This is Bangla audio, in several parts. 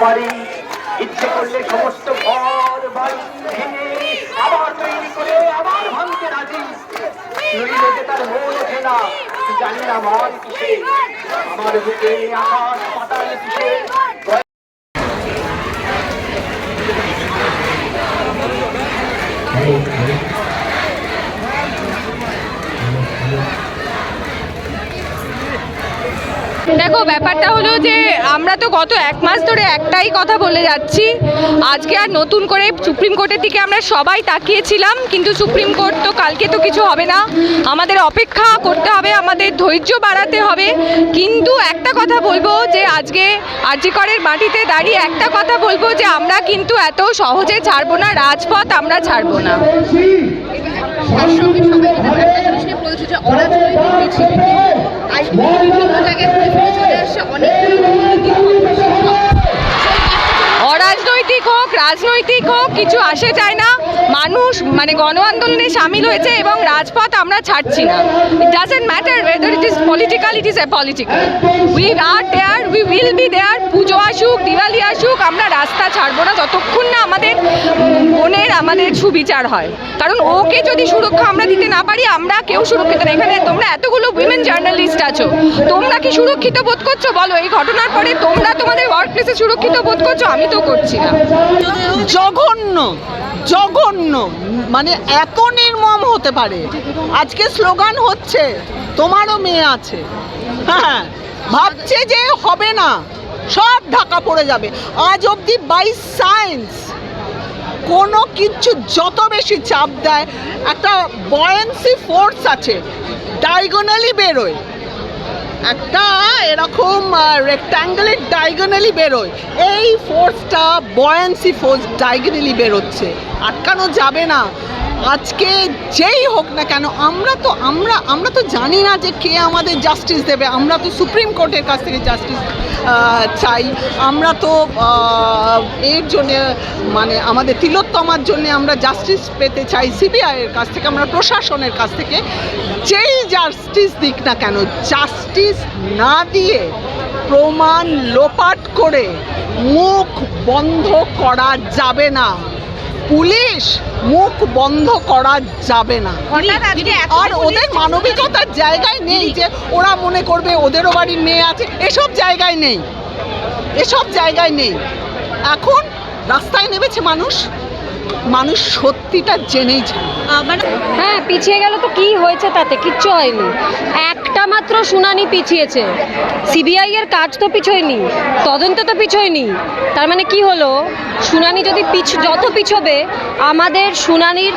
পারি ইচ্ছে করলে সমস্ত ঘর, বাড়ি ভেঙে আবার তৈরি করে আবার ভাঙতে রাজি। নইলে তার মন ওঠে না। জানি না আমার কিসে আমার বুকে আকাশ পাতাল কিসে দেখো ব্যাপারটা হলো যে আমরা তো গত এক মাস ধরে একটাই কথা বলে যাচ্ছি। আজকে আর নতুন করে সুপ্রিম কোর্টের দিকে আমরা সবাই তাকিয়েছিলাম কিন্তু সুপ্রিম কোর্ট তো কালকে তো কিছু হবে না। আমাদের অপেক্ষা করতে হবে আমাদের ধৈর্য বাড়াতে হবে। কিন্তু একটা কথা বলব যে আজকে আরজিকরের মাটিতে দাঁড়িয়ে একটা কথা বলব যে আমরা কিন্তু এত সহজে ছাড়বো না রাজপথ আমরা ছাড়বো না। একটা জিনিস বলছে যে ঘুরে ফিরে চলে আসছে অনেকগুলো অরাজনৈতিক হোক রাজনৈতিক হোক কিছু আসে যায় না। মানুষ মানে গণ আন্দোলনে সামিল হয়েছে এবং রাজপথ আমরা ছাড়ছি না। It doesn't matter weather it is political it is a political we are there we will be there Puja আসুক, দিওয়ালি আসুক, আমরা রাস্তা ছাড়বো না যতক্ষণ না আমাদের বোনের আমাদের সুবিচার হয়। কারণ ওকে যদি সুরক্ষা আমরা দিতে না পারি, আমরা কেউ সুরক্ষিত না। এখানে তোমরা এতগুলো উইমেন জার্নালিস্ট আছো। তোমরা কি সুরক্ষিত বোধ করছ? বলো, এই ঘটনার পরে তোমরা তোমাদের ওয়ার্ক প্লেসে সুরক্ষিত বোধ করছ? আমি তো করছি না। জঘন্য। জঘন্য। মানে এত নির্মম হতে পারে। আজকে স্লোগান হচ্ছে, তোমারও মেয়ে আছে। হ্যাঁ ভাবছে যে হবে না। সব ঢাকা পড়ে যাবে। আজ অবধি বাই সায়েন্স কোনো কিছু যত বেশি চাপ দেয়, একটা বয়েন্সি ফোর্স আছে ডায়গোনালি বেরোয়। একটা এরকম রেক্ট্যাঙ্গেলের ডায়গোনালি বেরোয়। এই ফোর্সটা বয়েন্সি ফোর্স ডায়গোনালি বেরোচ্ছে। আটকানো যাবে না। আজকে যেই হোক না কেন, আমরা তো, আমরা আমরা তো জানি না যে কে আমাদের জাস্টিস দেবে। আমরা তো সুপ্রিম কোর্টের কাছ থেকে জাস্টিস চাই। আমরা তো এর জন্য মানে আমাদের তিলোত্তমার জন্য আমরা জাস্টিস পেতে চাই সিবিআইয়ের কাছ থেকে, আমরা প্রশাসনের কাছ থেকে। যেই জাস্টিস দিক না কেন জাস্টিস না দিয়ে প্রমাণ লোপাট করে মুখ বন্ধ করা যাবে না। পুলিশ মুখ বন্ধ করা যাবে না। আর ওদের মানবিকতার জায়গায় নেই যে ওরা মনে করবে ওদেরও বাড়ির মেয়ে আছে এসব জায়গায় নেই। এসব জায়গায় নেই। এখন রাস্তায় নেমেছে মানুষ। মানুষ সত্যিটা জেনেই হ্যাঁ পিছিয়ে গেল তো কি হয়েছে তাতে? কিচ্ছু হয়নি। একটা মাত্র শুনানি পিছিয়েছে। সিবিআই এর কাজ তো পিছোয়নি, তদন্ত তো পিছোয়নি। তার মানে কি হলো? শুনানি যদি পিছ, যত পিছবে, আমাদের শুনানির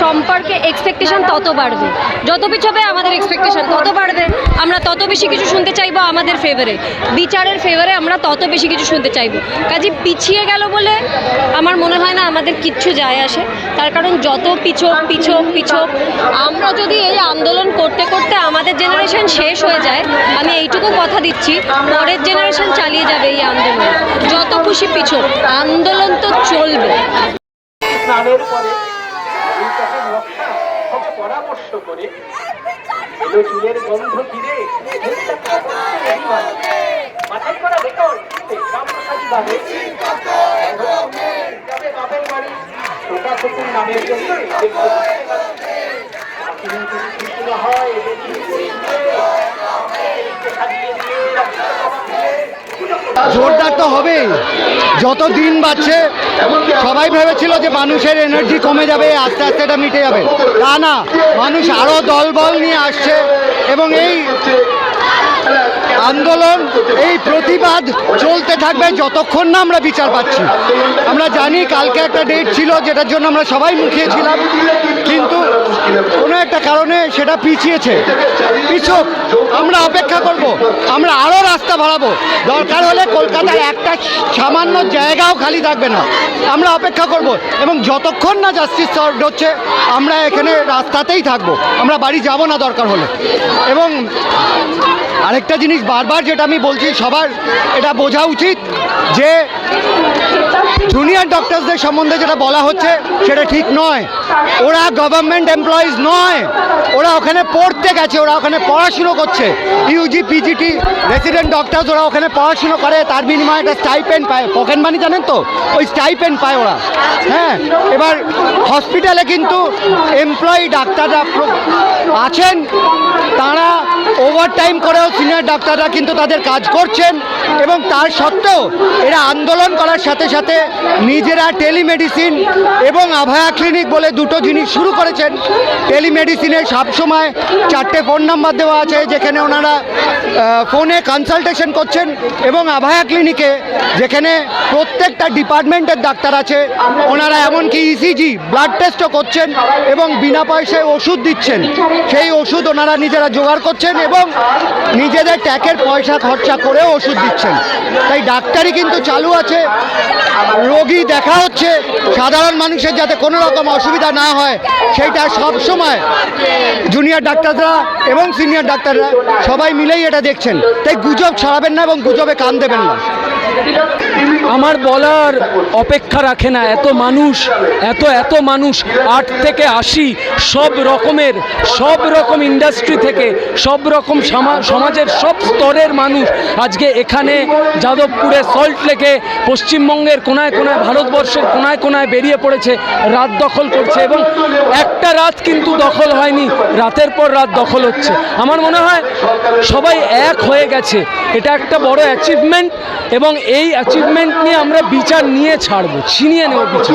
সম্পর্কে এক্সপেকটেশন তত বাড়বে। যত পিছবে, আমাদের এক্সপেকটেশন তত বাড়বে। আমরা তত বেশি কিছু শুনতে চাইব আমাদের ফেভারে বিচারের ফেভারে আমরা তত বেশি কিছু শুনতে চাইব। কাজে পিছিয়ে গেল বলে আমার মনে হয় না আমাদের কিচ্ছু যায় আসে। তার কারণ যত পিছোক পিছোক পিছোক, আমরা যদি এই আন্দোলন করতে করতে আমাদের জেনারেশন শেষ হয়ে যায়, আমি এইটুকু কথা দিচ্ছি, পরের জেনারেশন চালিয়ে যাবে এই আন্দোলন। যত খুশি পিছোক আন্দোলন তো চলবে। পরামর্শ করে জোরদার তো হবেই। যত দিন বাড়ছে সবাই ভেবেছিল যে মানুষের এনার্জি কমে যাবে, আস্তে আস্তে এটা মিটে যাবে। তা না, মানুষ আরও দলবল নিয়ে আসছে এবং এই আন্দোলন, এই প্রতিবাদ চলতে থাকবে যতক্ষণ না আমরা বিচার পাচ্ছি। আমরা জানি কালকে একটা ডেট ছিল যেটার জন্য আমরা সবাই মুখিয়েছিলাম, কিন্তু কোনো একটা কারণে সেটা পিছিয়েছে। পিছক, আমরা অপেক্ষা করব, আমরা আরও রাস্তা ভাড়াবো দরকার হলে কলকাতার একটা সামান্য জায়গাও খালি থাকবে না। আমরা অপেক্ষা করব এবং যতক্ষণ না জাস্টিস হচ্ছে, আমরা এখানে রাস্তাতেই থাকব। আমরা বাড়ি যাব না দরকার হলে। এবং আরেকটা জিনিস বারবার যেটা আমি বলছি, সবার এটা বোঝা উচিত যে জুনিয়র ডক্টরসদের সম্বন্ধে যেটা বলা হচ্ছে, সেটা ঠিক নয়। ওরা গভর্নমেন্ট এমপ্লয়িজ নয়। ওরা ওখানে পড়তে গেছে, ওরা ওখানে পড়াশুনো করছে। ইউজি পিজিটি রেসিডেন্ট ডক্টরস ওরা ওখানে পড়াশুনো করে, তার বিনিময়ে একটা স্টাইপেন্ড পায়। পকেট মানি জানেন তো? ওই স্টাইপেন্ড পায় ওরা। হ্যাঁ? এবার হসপিটালে কিন্তু এমপ্লয়ি ডাক্তাররা আছেন, তারা ওভার টাইম করেও সিনিয়র ডাক্তাররা কিন্তু তাদের কাজ করছেন এবং তার সত্ত্বেও এরা আন্দোলন করার সাথে সাথে নিজেরা টেলিমেডিসিন এবং আভায়া ক্লিনিক বলে দুটো জিনিস শুরু করেছেন। টেলিমেডিসিনে সবসময় চারটে ফোন নাম্বার দেওয়া আছে যেখানে ওনারা ফোনে কনসালটেশন করছেন এবং আভায়া ক্লিনিকে যেখানে প্রত্যেকটা ডিপার্টমেন্টের ডাক্তার আছে, ওনারা এমনকি ইসিজি ব্লাড টেস্টও করছেন এবং বিনা পয়সায় ওষুধ দিচ্ছেন। সেই ওষুধ ওনারা নিজেরা জোগাড় করছেন এবং নিজেদের ট্যাকের পয়সা খরচা করে ওষুধ দিচ্ছেন। তাই ডাক্তারই কিন্তু চালু আছে। রোগী দেখা হচ্ছে। সাধারণ মানুষের যাতে কোনো রকম অসুবিধা না হয়, সেইটা সব সময় জুনিয়র ডাক্তাররা এবং সিনিয়র ডাক্তাররা সবাই মিলেই এটা দেখছেন। তাই গুজব ছাড়াবেন না এবং গুজবে কান দেবেন না। আমার বলার অপেক্ষা রাখে না। এত মানুষ, এত এত মানুষ, আট থেকে আশি, সব রকমের, সব রকম ইন্ডাস্ট্রি থেকে, সব রকম সামা- সমাজের সব স্তরের মানুষ আজকে এখানে যাদবপুরে সল্ট লেকে পশ্চিমবঙ্গের কোনায় কোনায়, ভারতবর্ষের কোনায় কোনায় বেরিয়ে পড়েছে, রাত দখল করছে এবং একটা রাত কিন্তু দখল হয়নি, রাতের পর রাত দখল হচ্ছে। আমার মনে হয় সবাই এক হয়ে গেছে। এটা একটা বড় অ্যাচিভমেন্ট এবং এই অ্যাচিভমেন্ট নিয়ে আমরা বিচার নিয়ে ছাড়বো ছিনিয়ে নেব বিচার।